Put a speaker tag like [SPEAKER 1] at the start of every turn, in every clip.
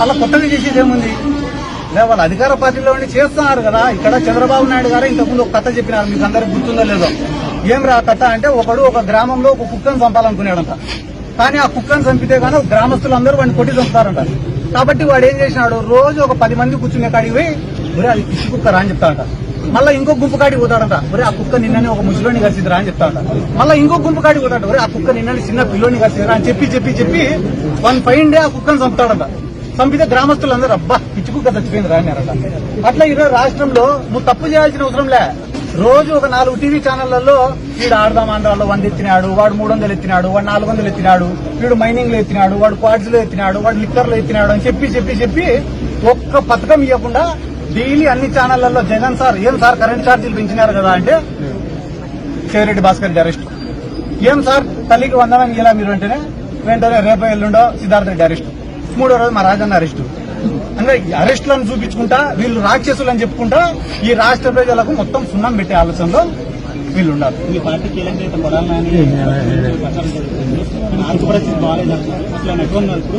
[SPEAKER 1] మళ్ళీ కొత్తగా చేసేది ఏముంది? లేదా వాళ్ళ అధికార పార్టీలో ఉండి చేస్తున్నారు కదా. ఇక్కడ చంద్రబాబు నాయుడు గారు ఇంతకుముందు ఒక కథ చెప్పినారు. మీకు అందరికి గుర్తుందో లేదో. ఏం రా కథ అంటే ఒకడు ఒక గ్రామంలో ఒక కుక్కను చంపాలనుకున్నాడంట. కానీ ఆ కుక్కను చంపితే గానీ గ్రామస్తులందరూ వాడిని కొట్టి చంపుతారంట. కాబట్టి వాడు ఏం చేసినాడు? రోజు ఒక పది మంది కూర్చునే కాడికి పోయి ఒరే అది పిచ్చి కుక్కరా అని చెప్తాడంట. మళ్ళీ ఇంకో గుంపు కాడికి పోతాడంట. ఒరే ఆ కుక్క నిన్ననే ఒక ముసలోని కలిసిదిరా అని చెప్తాడంట. మళ్ళీ ఇంకో గుంపు కాడికి పోతాడు ఒరే ఆ కుక్క నిన్ననే చిన్న పిల్లోని కలిసిదిరా అని చెప్పి చెప్పి చెప్పి వన్ ఫైన్ డే ఆ కుక్కను చంపుతాడంట. చంపితే గ్రామస్తులందరూ అబ్బా పిచ్చి కుక్క చచ్చిపోయిందిరా అట్లా ఈరోజు రాష్ట్రంలో నువ్వు తప్పు చేయాల్సిన అవసరం లే. రోజు ఒక నాలుగు టీవీ ఛానళ్ళలో వీడు ఆడదాం ఆంధ్రాలో వంద ఎత్తినాడు వాడు మూడు వందలు ఎత్తినాడు వాడు నాలుగు వందలు ఎత్తినాడు వీడు మైనింగ్లో ఎత్తినాడు వాడు క్వాడ్స్లో ఎత్తినాడు వాడు లిక్కర్లో ఎత్తినాడు అని చెప్పి చెప్పి చెప్పి ఒక్క పథకం ఇవ్వకుండా డైలీ అన్ని ఛానళ్ళలో జగన్ సార్ ఏం సార్ కరెంట్ ఛార్జీలు పెంచినారు కదా అంటే చెవిరెడ్డి భాస్కర్ అరెస్ట్. ఏం సార్ తల్లికి వందనం ఇలా మీరు వెంటనే వెంటనే రేపు ఎల్లుండో సిద్ధార్థ రెడ్డి అరెస్ట్. మూడో రోజు మా రాజన్న అరెస్ట్. అంటే అరెస్టులను చూపించుకుంటా వీళ్ళు రాక్షసులు అని చెప్పుకుంటా ఈ రాష్ట్ర ప్రజలకు మొత్తం సున్నం పెట్టే ఆలోచనలో వీళ్ళు ఉన్నారు.
[SPEAKER 2] మీ పార్టీ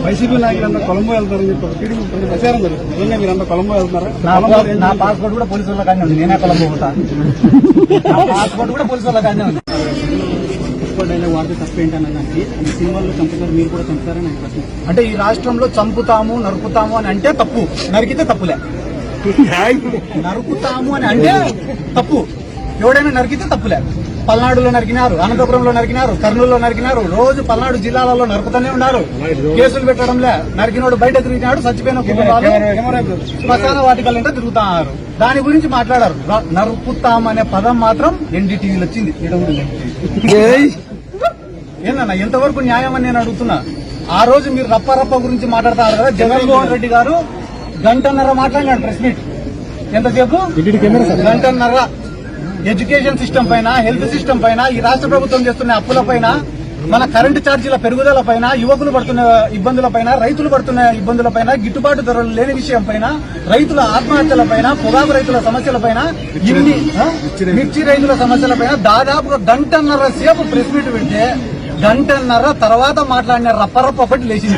[SPEAKER 3] వైసీపీ నాయకులంతా కొలంబో కొంచెం ప్రచారం జరుగుతుంది. మీరంతా కొలంబో వెళ్తున్నారా?
[SPEAKER 1] నా పాస్పోర్ట్ కూడా పోలీసు వాళ్ళ కానీ ఉంది. నేనే కొలం పోతా. పాస్పోర్ట్ కూడా పోలీసు వాళ్ళ కానీ ఉంది.
[SPEAKER 2] ఎక్కువ డైలాగ్ వాడితే తప్పేంటన్న దానికి ఈ సినిమాల్లో చంపుతారు మీరు కూడా చంపుతారని ఆయన ప్రశ్న.
[SPEAKER 1] అంటే ఈ రాష్ట్రంలో చంపుతాము నరుకుతాము అని అంటే తప్పు. నరికితే తప్పులే. నరుకుతాము అని అంటే తప్పు. ఎవడైనా నరికితే తప్పులే. పల్నాడులో నరికినారు అనంతపురంలో నరికినారు కర్నూలులో నరికినారు రోజు పల్నాడు జిల్లాలలో నరుకుతూనే ఉన్నారు. కేసులు పెట్టడంలే నరికినోడు బయట తిరిగినాడు చచ్చిపోయిన కుటుంబాలు శ్మశాన వాటికలంటే తిరుగుతున్నారు దాని గురించి మాట్లాడారు. నరుకుతాం అనే పదం మాత్రం ఎన్డీటీవీలో వచ్చింది. ఏందన్నా ఎంతవరకు న్యాయం అని నేను అడుగుతున్నా? ఆ రోజు మీరు రప్పరప్ప గురించి మాట్లాడతారు కదా జగన్మోహన్ రెడ్డి గారు గంటన్నర మాట్లాడినాడు ప్రెస్ మీట్. ఎంతసేపు? గంటన్నర. ఎడ్యుకేషన్ సిస్టమ్ పైన హెల్త్ సిస్టమ్ పైన ఈ రాష్ట్ర ప్రభుత్వం చేస్తున్న అప్పుల పైన మన కరెంటు ఛార్జీల పెరుగుదల పైన యువకులు పడుతున్న ఇబ్బందుల పైన రైతులు పడుతున్న ఇబ్బందుల పైన గిట్టుబాటు ధరలు లేని విషయం పైన రైతుల ఆత్మహత్యల పైన పొగాకు రైతుల సమస్యల పైన ఇన్ని? మిర్చి రైతుల సమస్యల పైన దాదాపుగా గంటన్నర సేపు ప్రెస్ మీట్ పెడితే గంటన్నర తర్వాత మాట్లాడిన రప్పరప్ప ఒకటి లేచింది